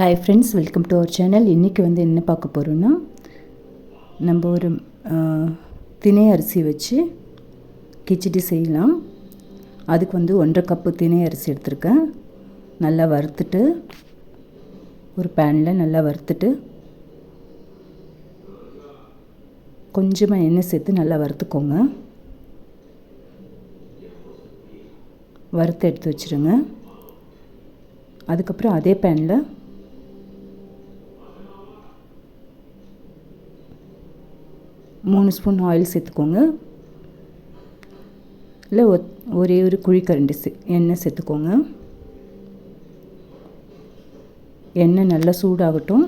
Hi friends welcome to our channel இன்றைக்கி வந்து என்ன பார்க்க போகிறோன்னா நம்ம ஒரு தினை அரிசி வச்சு கிச்சடி செய்யலாம். அதுக்கு வந்து ஒன்றரை கப்பு தினை அரிசி எடுத்திருக்கேன். நல்லா வறுத்துட்டு ஒரு பேனில் நல்லா வறுத்துட்டு கொஞ்சமாக எண்ணெய் சேர்த்து நல்லா வறுத்துக்கோங்க. வறுத்து எடுத்து வச்சுருங்க. அதுக்கப்புறம் அதே பேனில் மூணு ஸ்பூன் ஆயில் சேர்த்துக்கோங்க. இல்லை ஒரே ஒரு குழிக்கரண்டி சே எண்ணெய் சேர்த்துக்கோங்க. எண்ணெய் நல்லா சூடாகட்டும்.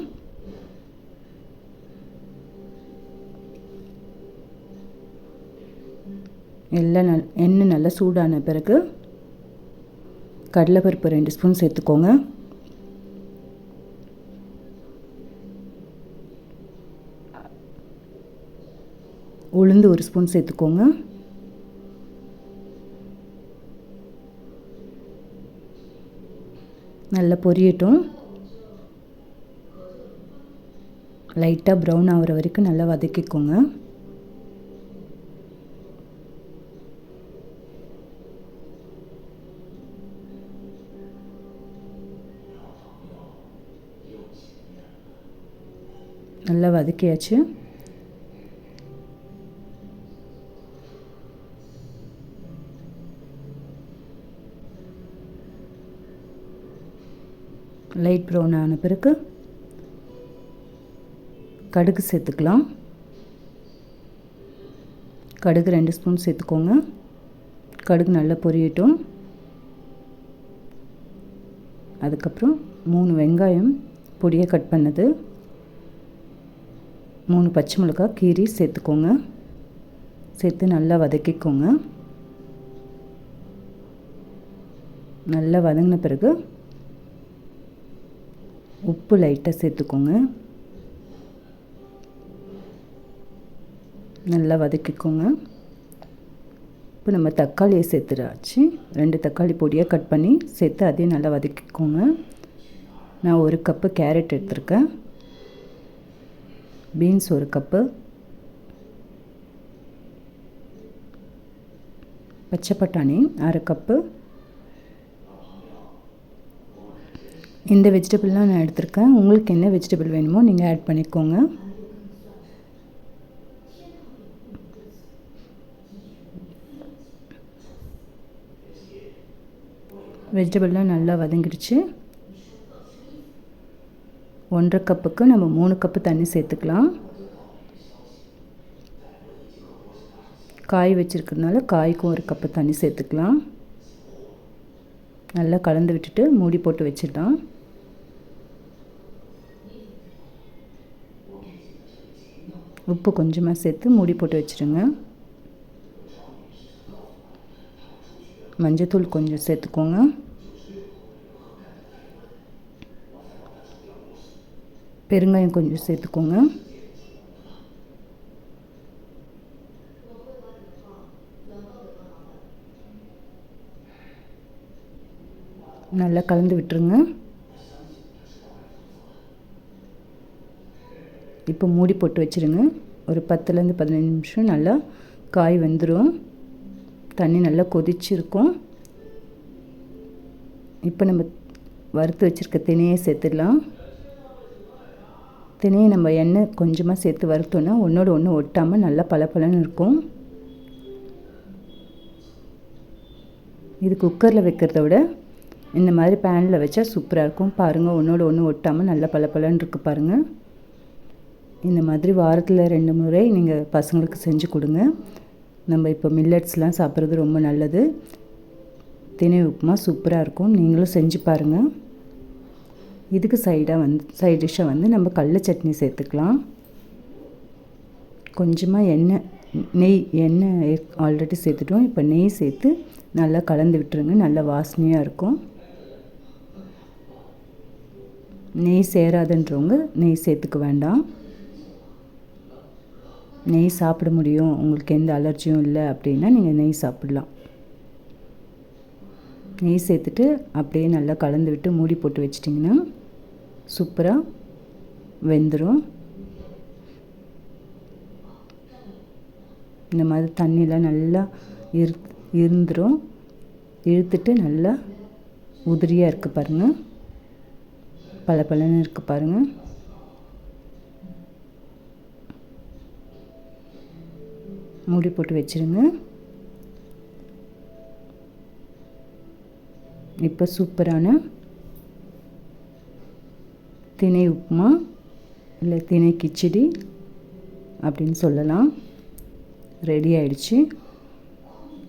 எல்லாம் நல் எண்ணெய் நல்லா சூடான பிறகு கடலைப்பருப்பு ரெண்டு ஸ்பூன் சேர்த்துக்கோங்க. உளுந்து ஒரு ஸ்பூன் சேர்த்துக்கோங்க. நல்லா பொரியட்டும். லைட்டாக ப்ரௌன் ஆகிற வரைக்கும் நல்லா வதக்கிக்கோங்க. நல்லா வதக்கியாச்சு. லைட் ப்ரௌன் ஆன பிறகு கடுகு சேர்த்துக்கலாம். கடுகு ரெண்டு ஸ்பூன் சேர்த்துக்கோங்க. கடுகு நல்லா பொரியட்டும். அதுக்கப்புறம் மூணு வெங்காயம் பொடியை கட் பண்ணது. மூணு பச்சை மிளகாய் கீரி சேர்த்துக்கோங்க. சேர்த்து நல்லா வதக்கிக்கோங்க. நல்லா வதங்கின பிறகு உப்பு லைட்டாக சேர்த்துக்கோங்க. நல்லா வதக்கிக்கோங்க. இப்போ நம்ம தக்காளியை சேர்த்துடாச்சு ரெண்டு தக்காளி பொடியாக கட் பண்ணி சேர்த்து அதையும் நல்லா வதக்கிக்கோங்க. நான் ஒரு கப்பு கேரட் எடுத்திருக்கேன். பீன்ஸ் ஒரு கப்பு பச்சை பட்டாணி அரை கப்பு இந்த வெஜிடபிள்லாம் நான் எடுத்திருக்கேன். உங்களுக்கு என்ன வெஜிடபிள் வேணுமோ நீங்கள் ஆட் பண்ணிக்கோங்க. வெஜிடபிள்லாம் நல்லா வதங்கிடுச்சு. ஒன்றரை கப்புக்கு நம்ம மூணு கப்பு தண்ணி சேர்த்துக்கலாம். காய் வச்சுருக்கிறதுனால காய்க்கும் ஒரு கப்பு தண்ணி சேர்த்துக்கலாம். நல்லா கலந்து விட்டுட்டு மூடி போட்டு வச்சிடலாம். உப்பு கொஞ்சமாக சேர்த்து மூடி போட்டு வச்சுருங்க. மஞ்சத்தூள் கொஞ்சம் சேர்த்துக்கோங்க. பெருங்காயம் கொஞ்சம் சேர்த்துக்கோங்க. நல்லா கலந்து விட்டுருங்க. இப்போ மூடி போட்டு வச்சுருங்க. ஒரு பத்துலேருந்து பதினஞ்சு நிமிஷம் நல்லா காய் வந்துடும் தண்ணி நல்லா கொதிச்சிருக்கும். இப்போ நம்ம வறுத்து வச்சுருக்க தினையை சேர்த்துடலாம். தினையை நம்ம எண்ணெய் கொஞ்சமாக சேர்த்து வறுத்தோன்னா ஒன்றோட ஒன்று ஒட்டாமல் நல்லா பளபளன்னு இருக்கும். இது குக்கரில் வைக்கிறத விட இந்த மாதிரி பேனில் வச்சா சூப்பராக இருக்கும். பாருங்கள் ஒன்றோட ஒன்று ஒட்டாமல் நல்லா பளபளன்னு இருக்குது பாருங்கள் இந்த மாதிரி வாரத்தில் ரெண்டு முறை நீங்கள் பசங்களுக்கு செஞ்சு கொடுங்க. நம்ம இப்போ மில்லட்ஸ்லாம் சாப்பிட்றது ரொம்ப நல்லது. தினை உப்புமா சூப்பராக இருக்கும். நீங்களும் செஞ்சு பாருங்கள் இதுக்கு சைடாக வந்து சைட் டிஷ்ஷாக வந்து நம்ம கடல சட்னி சேர்த்துக்கலாம். கொஞ்சமாக எண்ணெய் நெய் எண்ணெய் ஆல்ரெடி சேர்த்துட்டோம். இப்போ நெய் சேர்த்து நல்லா கலந்து விட்டுருங்க. நல்லா வாசனையாக இருக்கும். நெய் சேராதுன்றவங்க நெய் சேர்த்துக்க வேண்டாம். நெய் சாப்பிட முடியும் உங்களுக்கு எந்த அலர்ஜியும் இல்லை அப்படின்னா நீங்கள் நெய் சாப்பிட்லாம். நெய் சேர்த்துட்டு அப்படியே நல்லா கலந்து விட்டு மூடி போட்டு வச்சிட்டிங்கன்னா சூப்பராக வெந்துடும் இந்த மாதிரி தண்ணியெலாம் நல்லா இரு இருந்துடும் இழுத்துட்டு நல்லா உதிரியாக இருக்குது பாருங்கள் பல பலன்னு இருக்குது பாருங்கள் மூடி போட்டு வச்சுருங்க. இப்போ சூப்பரான திணை உப்புமா இல்லை திணை கிச்சடி அப்படின்னு சொல்லலாம். ரெடி ஆயிடுச்சு.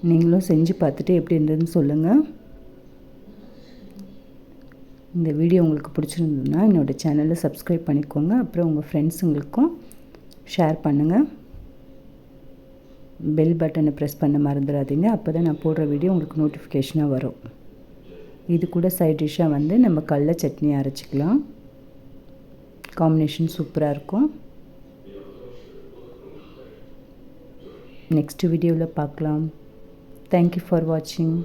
நீங்களும் செஞ்சு பார்த்துட்டு எப்படி இருந்ததுன்னு சொல்லுங்கள் இந்த வீடியோ உங்களுக்கு பிடிச்சிருந்ததுன்னா என்னோடய சேனலை சப்ஸ்கிரைப் பண்ணிக்கோங்க. அப்புறம் உங்கள் ஃப்ரெண்ட்ஸுங்களுக்கும் ஷேர் பண்ணுங்கள் பெல் பட்டனை ப்ரெஸ் பண்ண மறந்துடாதீங்க அப்போ தான் நான் போடுற வீடியோ உங்களுக்கு நோட்டிஃபிகேஷனாக வரும். இது கூட சைட் டிஷ்ஷாக வந்து நம்ம கடல சட்னி அரைச்சிக்கலாம். காம்பினேஷன் சூப்பராக இருக்கும். நெக்ஸ்ட் வீடியோவில் பார்க்கலாம். தேங்க்யூ ஃபார் வாட்சிங்